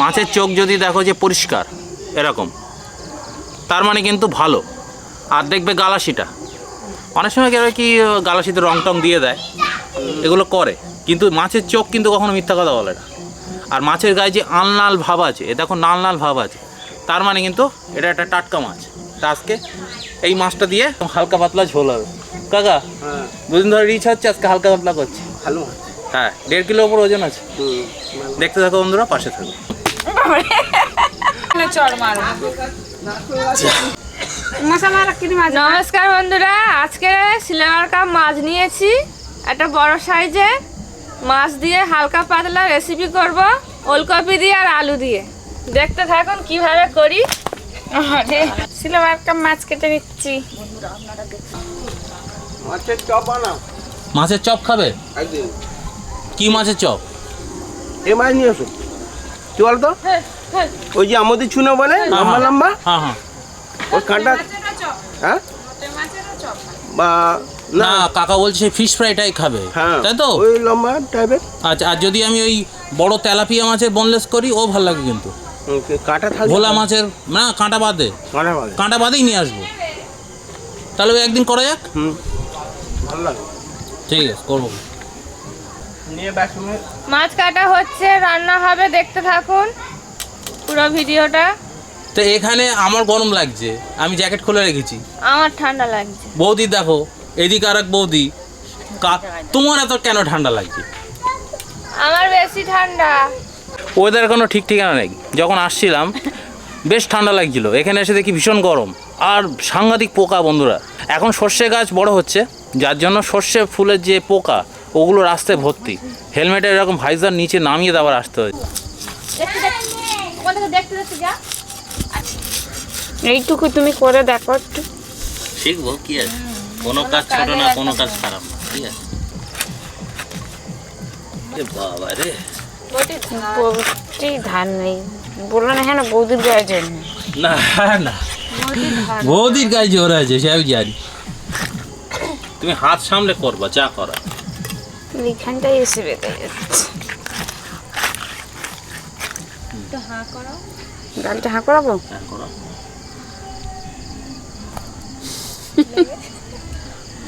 মাছের চোখ যদি দেখো যে পরিষ্কার এরকম। তার মানে কিন্তু ভালো। আর দেখবে গালাসিটা। অনেক সময় কেউ কি গালাসিতে রং টং দিয়ে দেয় এগুলো করে। কিন্তু মাছের চোখ কিন্তু কখনো মিথ্যা কথা বলে না। আর মাছের গায়ে যে আলনাল ভাব আছে এ দেখো নাল নাল ভাব আছে তার মানে কিন্তু এটা একটা টাটকা মাছ। তা আজকে এই মাছটা দিয়ে হালকা পাতলা ঝোল হবে। কাকা হ্যাঁ। দুদিন ধরে রিচ হচ্ছে আজকে হালকা পাতলা করছে? ভালো হ্যাঁ দেড় কিলো ওপর ওজন আছে। দেখতে থাকো বন্ধুরা পাশে থাকো। চড় মারো। নমস্কার বন্ধুরা আজকে সিলেমার কাপ মাছ নিয়েছি। একটা বড় সাইজে মাছ দিয়ে হালকা পাতলা রেসিপি করব ওলকপি দিয়ে আর আলু দিয়ে। দেখতে থাকুন কীভাবে করি। আরে সিলেমার কাপ মাছ কেটে নিচ্ছি। মাছের চপ বানাও। মাছের চপ খাবে? কি মাছের চপ? এ মাছ নিয়ে কি বলতো? ওই যে আমাদের চুনো বলে লম্বা লম্বা? হ্যাঁ হ্যাঁ। ওই কাঁটা হ্যাঁ? বা না। কাকা বলছে ফিশ ফ্রাইটাই খাবে। হ্যাঁ। তাই তো? ওই লম্বা টাইপের আচ্ছা আর যদি আমি ওই বড় তেলাপিয়া মাছের বনলেস করি ও ভালো লাগে কিন্তু। কাঁটা থাকবে ভোলা মাছের না কাঁটা বাদে। কাঁটা বাদে। কাঁটা বাদেই নিয়ে আসব। তাহলে ওই একদিন করা যাক? হুম। ভালো লাগে। ঠিক আছে করব। মাছ কাটা হচ্ছে রান্না হবে দেখতে থাকুন পুরো ভিডিওটা। তো এখানে আমার গরম লাগছে আমি জ্যাকেট খুলে রেখেছি। আমার ঠান্ডা লাগছে। বৌদি দেখো এদিকে আর এক বৌদি। কা- তোমার এত কেন ঠান্ডা লাগছে? আমার বেশি ঠান্ডা। ওয়েদার কোনো ঠিক ঠিকানা নেই। যখন আসছিলাম বেশ ঠান্ডা লাগছিল। এখানে এসে দেখি ভীষণ গরম। আর সাংঘাতিক পোকা বন্ধুরা। এখন সর্ষে গাছ বড় হচ্ছে। যার জন্য সর্ষে ফুলের যে পোকা ওগুলো রাস্তায় ভর্তি। হেলমেটের এরকম ভাইজার নিচে নামিয়ে দেওয়ার আসতে হয়েছে এইটুকু তুমি করে দেখো একটু। শিখব কি আছে কোনো কাজ ছোট না কোনো কাজ খারাপ না ঠিক আছে? এ বাবা রে। বৌদি ধান নেই। বলল না হ্যাঁ বৌদির গায়ে জন্য না না। বৌদির গায়ে জোর আছে সে আমি জানি। তুমি হাত সামলে করবা যা করা এসে বেঁধে যাচ্ছে। ডালটা হাঁ করাবো? হ্যাঁ করো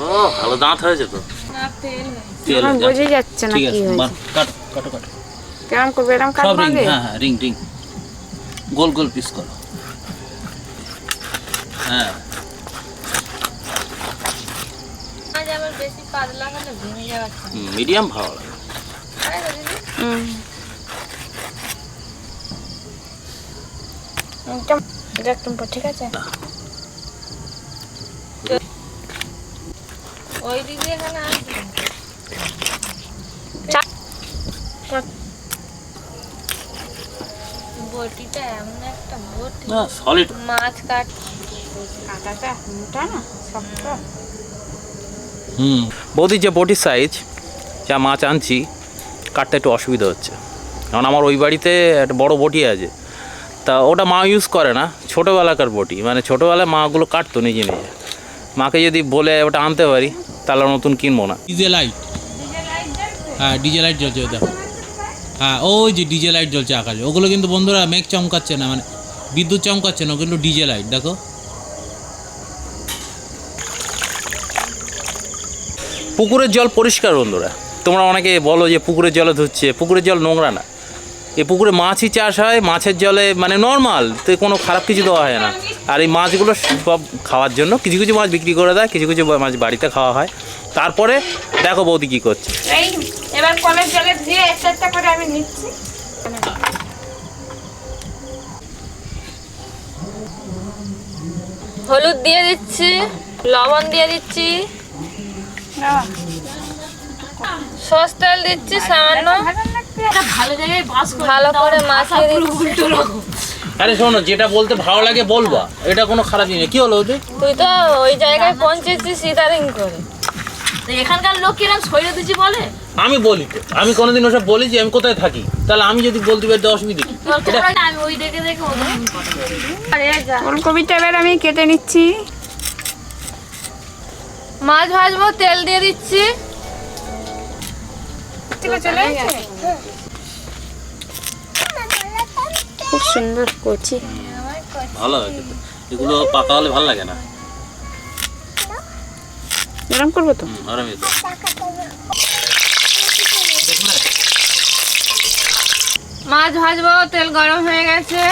ও ভালো দাঁত হয়েছে তো। তেল। বোঝা যাচ্ছে। না কি হয়েছে। বাহ, কাটো কাটো কাটো। কেমন করবে? এরকম হ্যাঁ হ্যাঁ রিং রিং। গোল গোল পিস করো। হ্যাঁ। বেশি পাতলা হলে ভেঙে যাচ্ছে মিডিয়াম ভালো লাগে। ঠিক আছে? ওই দিকে এখানে আসবে? বটিটা এমন একটা বটি। না সলিড মাছ কাট কাঁটাটা মোটা না শক্ত। বৌদির যে বটির সাইজ যা মাছ আনছি, কাটতে একটু অসুবিধা হচ্ছে। কারণ আমার ওই বাড়িতে একটা বড় বটি আছে। তা ওটা মা ইউজ করে না, ছোটোবেলাকার বটি মানে ছোটোবেলায় মাগুলো কাটতো নিজে নিজে। মাকে যদি বলে ওটা আনতে পারি, তাহলে নতুন কিনবো না। DJ light. হ্যাঁ ডিজে লাইট জ্বলছে দেখো। হ্যাঁ ওই যে ডিজে লাইট জ্বলছে আকাশে। ওগুলো কিন্তু বন্ধুরা মেঘ চমকাচ্ছে না মানে বিদ্যুৎ চমকাচ্ছে না, ওগুলো ডিজে লাইট, দেখো। পুকুরের জল পরিষ্কার বন্ধুরা। তোমরা অনেকে বলো যে পুকুরের জলে ধুচ্ছে পুকুরের জল নোংরা না। এই পুকুরে মাছই চাষ হয় মাছের জলে মানে নর্মাল তো কোনো খারাপ কিছু দেওয়া হয় না। আর এই মাছগুলো সব খাওয়ার জন্য কিছু কিছু মাছ বিক্রি করে দেয় কিছু কিছু মাছ বাড়িতে খাওয়া হয়। তারপরে দেখো বৌদি কী করছে। এবার কলের জলে দিয়ে একটা একটা করে আমি নিচ্ছি। হলুদ দিয়ে দিচ্ছি লবণ দিয়ে দিচ্ছি। সস তেল দিচ্ছি সামান্য। ভালো জায়গায় বাস ভালো করে মাখিয়ে দিচ্ছি। আরে শোনো যেটা বলতে ভালো লাগে বলবা। এটা কোনো খারাপ জিনিস কী হলো ওদের? তুই তো ওই জায়গায় পৌঁছেছিস সিদারিং করে। এখানকার লোক কিরম ছড়িয়ে দিচ্ছি বলে? আমি বলি তো। আমি কোনোদিন ওসব বলি যে আমি কোথায় থাকি? তাহলে আমি যদি বলতে পারি তো অসুবিধা কি? আমি ওই দেখে দেখে ফুলকপিটা এবার আমি কেটে নিচ্ছি। মাছ ভাজবো তেল দিয়ে দিচ্ছি। চলে চলে সুন্দর কচি। ভালো হয় এগুলো পাকা হলে ভালো লাগে না। গরম করব তো? হুম, তো। মাছ ভাজবো তেল গরম হয়ে গেছে।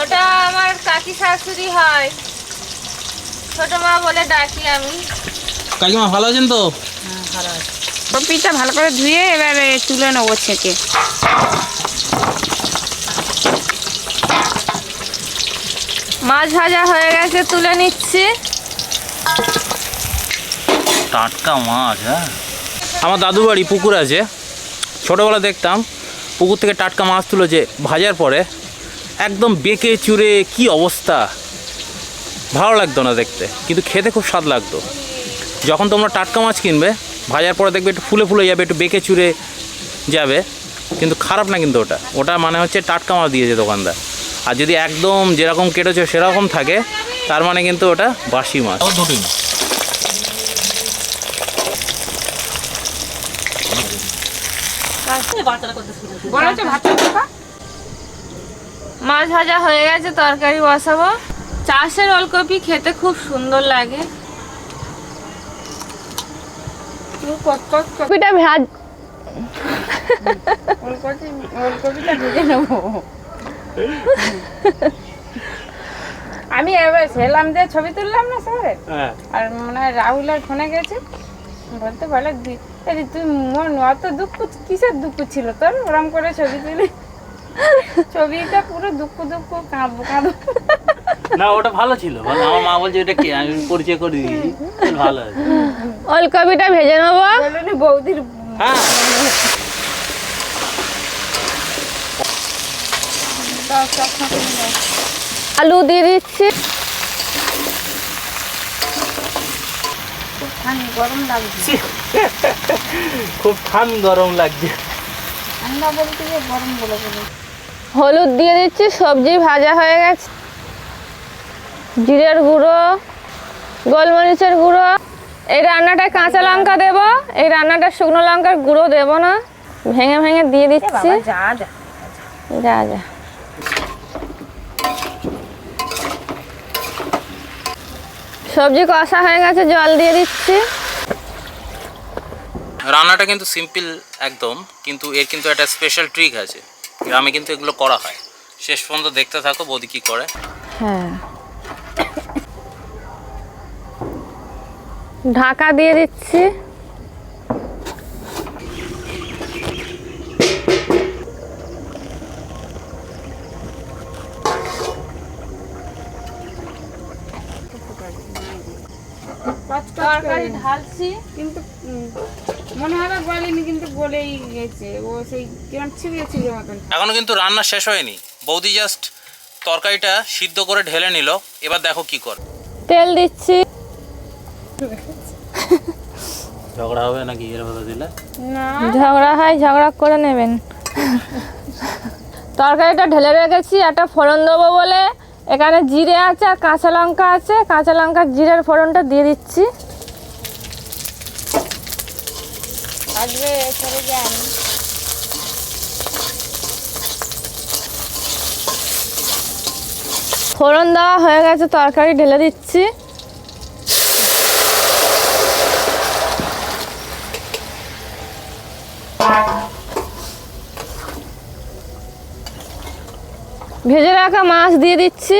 ওটা আমার কাকি শাশুড়ি হয়। ছোট মা বলে ডাকি আমি। কাকিমা ভালো আছেন তো? কপিটা ভালো করে ধুয়ে এবারে তুলে নেব ছেঁকে। মাছ ভাজা হয়ে গেছে তুলে নিচ্ছি। টাটকা মাছ হ্যাঁ? আমার দাদু বাড়ি পুকুর আছে। ছোটোবেলা দেখতাম পুকুর থেকে টাটকা মাছ তুলেছে ভাজার পরে। একদম বেঁকে চুরে কি অবস্থা? ভালো লাগতো না দেখতে কিন্তু খেতে খুব স্বাদ লাগতো। যখন তোমরা টাটকা মাছ কিনবে ভাজার পরে দেখবে একটু ফুলে ফুলে যাবে একটু বেঁকে চুরে যাবে কিন্তু খারাপ না কিন্তু ওটা। ওটা মানে হচ্ছে টাটকা মাছ দিয়েছে দোকানদার। আর যদি একদম যেরকম কেটেছে সেরকম থাকে তার মানে কিন্তু ওটা বাসি মাছ। দুটোই বলো তো ভাত মাছ ভাজা হয়ে গেছে তরকারি বসাবো। চাষের ওলকপি খেতে খুব সুন্দর লাগে। কপিটা ভাজ ওলকপি ওলকপিটা ভেজে নেব। আমি এবার সেলাম দিয়ে ছবি তুললাম না শহরে হ্যাঁ। আর মনে হয় রাহুলের ফোনে গেছে। বলতে বলে "দি- এই তুই মন অত দুঃখ কিসের দুঃখ ছিল তোর? ওরম করে ছবি তুলি। ছবিটা পুরো দুঃখ দুঃখ কাঁদবো কাঁদবো না ওটা ভালো ছিল। ভালো আমার মা বলছে এটা কি? আমি পরিচয় করে দিয়েছি। ভালো আছে ওলকপিটা ভেজে নেব। বৌদির হ্যাঁ। আলু দিয়ে দিচ্ছি। ঠান্ডা গরম লাগছে। খুব ঠান গরম লাগছে। ঠান্ডা বলতে গরম বলে বলে। হলুদ দিয়ে দিচ্ছি সবজি ভাজা হয়ে গেছে। জিরের গুঁড়ো গোলমরিচের গুঁড়ো এই রান্নাটায় কাঁচা লঙ্কা দেব এই রান্নাটা শুকনো লঙ্কার গুঁড়ো দেব না ভেঙে ভেঙে দিয়ে দিচ্ছি। যা যা যা যা। সবজি কষা হয়ে গেছে জল দিয়ে দিচ্ছি। রান্নাটা কিন্তু সিম্পল একদম কিন্তু এর কিন্তু একটা স্পেশাল ট্রিক আছে। গ্রামে কিন্তু এগুলো করা হয়। শেষ পর্যন্ত দেখতে থাকো বৌদি কি করে। হ্যাঁ। ঢাকা দিয়ে দিচ্ছি। তরকারি ঢালছি। কিন্তু মনে হয় না বলেনি কিন্তু বলেই গেছে। ও সেই কিরম ছিঁড়ে ছিঁড়ে মতন এখনও কিন্তু রান্না শেষ হয়নি। বৌদি জাস্ট তরকারিটা সিদ্ধ করে ঢেলে নিল। এবার দেখো কি করে। তেল দিচ্ছি। ঝগড়া হবে নাকি এর কথা দিলে? না। ঝগড়া হয় ঝগড়া করে নেবেন। তরকারিটা ঢেলে রেখেছি একটা ফোড়ন দেবো বলে। এখানে জিরে আছে আর কাঁচা লঙ্কা আছে। কাঁচা লঙ্কা জিরের ফোড়নটা দিয়ে দিচ্ছি। আসবে, সরে যান। ফোড়ন দেওয়া হয়ে গেছে, তরকারি ঢেলে দিচ্ছি। ভেজে রাখা মাছ দিয়ে দিচ্ছি।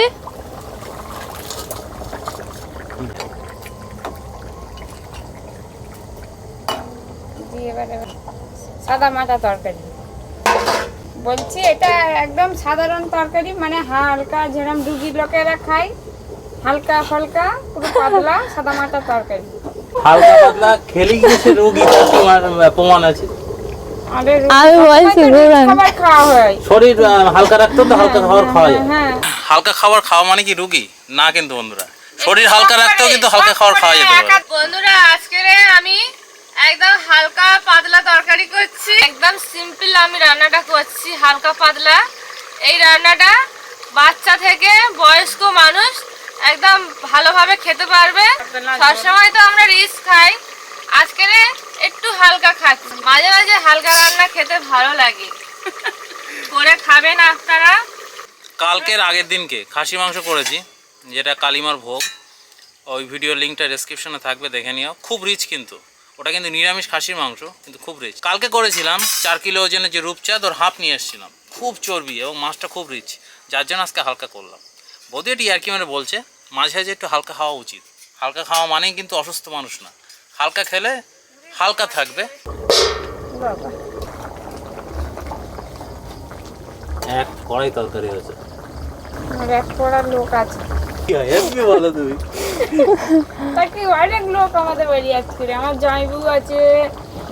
এবারে সাদা মাটা তরকারি। বলছি এটা একদম সাধারণ তরকারি মানে হালকা যেরকম রুগী লোকেরা খায় হালকা ফালকা পুরো পাতলা সাদা মাটা তরকারি। হালকা পাতলা খেলে গিয়েছে রোগী তোমার প্রমাণ আছে। আমি বলছি খাবার খাওয়া হয়। শরীর হালকা রাখতে তো হালকা খাবার খাওয়া যায়। হালকা খাবার খাওয়া মানে কি রুগী? না কিন্তু বন্ধুরা। শরীর হালকা রাখতেও কিন্তু হালকা খাবার খাওয়া যেতে পারে। বন্ধুরা আজকে আমি একদম হালকা পাতলা তরকারি করছি। একদম সিম্পল আমি রান্নাটা করছি, হালকা পাতলা। এই রান্নাটা বাচ্চা থেকে বয়স্ক মানুষ একদম ভালোভাবে খেতে পারবে। সবসময় তো আমরা রিস্ক খাই। আজকে একটু হালকা খাচ্ছি। মাঝে মাঝে হালকা রান্না খেতে ভালো লাগে। করে খাবেন আপনারা। কালকের আগের দিনকে খাসি মাংস করেছি, যেটা কালিমার ভোগ। ওই ভিডিও লিঙ্কটা ডেসক্রিপশনে থাকবে, দেখে নিও। খুব রিচ কিন্তু। ওটা কিন্তু নিরামিষ খাসির মাংস কিন্তু খুব রিচ কালকে করেছিলাম চার কিলো ওজনের যে রূপচাঁদ ওর হাফ নিয়ে এসেছিলাম। খুব চর্বি এবং মাছটা খুব রিচ যার জন্য আজকে হালকা করলাম। বৌদি এটি আর কি মানে বলছে মাঝে মাঝে একটু হালকা খাওয়া উচিত। হালকা খাওয়া মানেই কিন্তু অসুস্থ মানুষ না। হালকা খেলে হালকা থাকবে। এক কড়াই তরকারি হয়েছে। এক পড়ার লোক আছে। তুমি। অনেক লোক আমাদের বাড়ি আজকে আমার আছে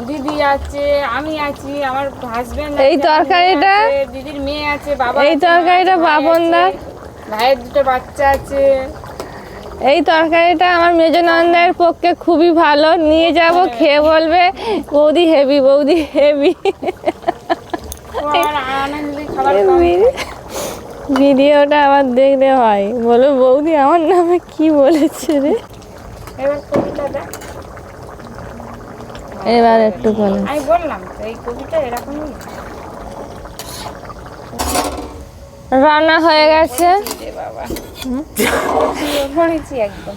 দিদি আছে আমি আছি আমার হাজবেন্ড এই তরকারিটা দিদির মেয়ে আছে বাবা এই তরকারিটা বাপনদার। ভাইয়ের দুটো বাচ্চা আছে। এই তরকারিটা আমার মেজনন্দের পক্ষে খুবই ভালো। নিয়ে যাব খেয়ে বলবে বৌদি হেভি বৌদি হেভি। খাবার। ভিডিওটা আবার দেখতে হয়। বলো বৌদি আমার নামে কি বলেছে রে? এবার একটু বলো। আমি বললাম তো এই কবিতা এরকমই। রান্না হয়ে গেছে। বাবা। একদম।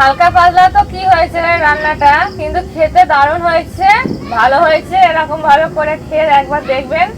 হালকা পাতলা তো কি হয়েছে রান্নাটা? কিন্তু খেতে দারুণ হয়েছে, ভালো হয়েছে এরকম ভালো করে খেয়ে একবার দেখবেন।